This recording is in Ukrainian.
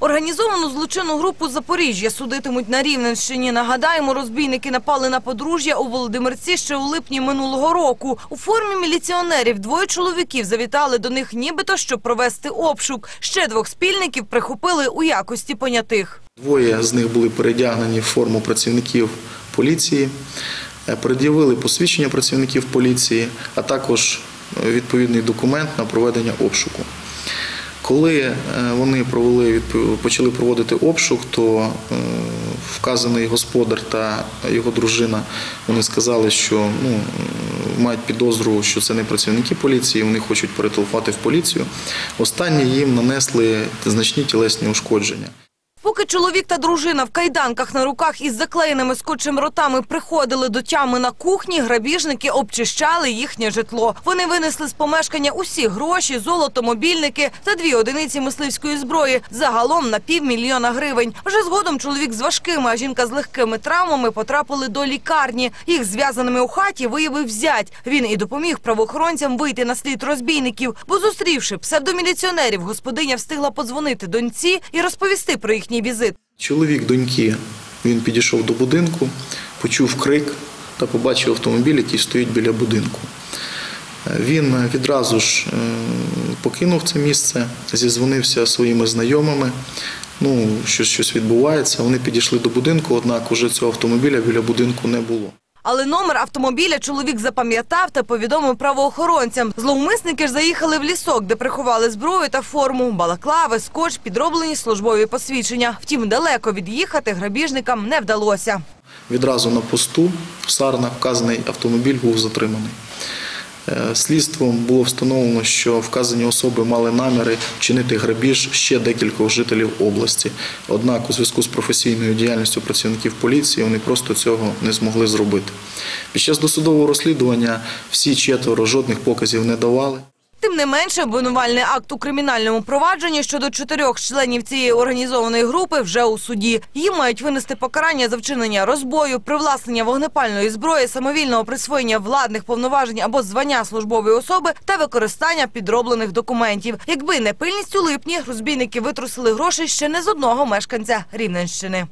Організовану злочинну групу Запоріжжя судитимуть на Рівненщині. Нагадаємо, розбійники напали на подружжя у Володимирці ще у липні минулого року. У формі міліціонерів двоє чоловіків завітали до них нібито, щоб провести обшук. Ще двох спільників прихопили у якості понятих. Двоє з них були передягнені в форму працівників поліції, е, пред'явили посвідчення працівників поліції, а також е, відповідний документ на проведення обшуку. Коли е, вони провели, почали проводити обшук, то е, вказаний господар та його дружина вони сказали, що ну, мають підозру, що це не працівники поліції, вони хочуть перетелефувати в поліцію. Останні їм нанесли значні тілесні ушкодження. Поки чоловік та дружина в кайданках на руках із заклеєними скотчем ротами приходили до тями на кухні, грабіжники обчищали їхнє житло. Вони винесли з помешкання усі гроші, золото, мобільники та дві одиниці мисливської зброї. Загалом на півмільйона гривень. Вже згодом чоловік з важкими, а жінка з легкими травмами потрапили до лікарні. Їх зв'язаними у хаті виявив зять. Він і допоміг правоохоронцям вийти на слід розбійників. Бо зустрівши псевдоміліціонерів, господиня встигла подзвонити доньці і розповісти про їхній візит. Чоловік доньки він підійшов до будинку, почув крик та побачив автомобіль, який стоїть біля будинку. Він відразу ж е, покинув це місце, зізвонився своїми знайомими. Ну, щось, щось відбувається. Вони підійшли до будинку, однак уже цього автомобіля біля будинку не було. Але номер автомобіля чоловік запам'ятав та повідомив правоохоронцям. Зловмисники ж заїхали в лісок, де приховали зброю та форму, балаклави, скотч, підроблені службові посвідчення. Втім, далеко від'їхати грабіжникам не вдалося. Відразу на посту в Сарнах вказаний автомобіль був затриманий. Е, Слідством було встановлено, що вказані особи мали наміри вчинити грабіж ще декількох жителів області. Однак у зв'язку з професійною діяльністю працівників поліції вони просто цього не змогли зробити. Під час досудового розслідування всі четверо жодних показів не давали. Тим не менше, обвинувальний акт у кримінальному провадженні щодо чотирьох членів цієї організованої групи вже у суді. Їм мають винести покарання за вчинення розбою, привласнення вогнепальної зброї, самовільного присвоєння владних повноважень або звання службової особи та використання підроблених документів. Якби не пильність у липні, розбійники витрусили грошей ще не з одного мешканця Рівненщини.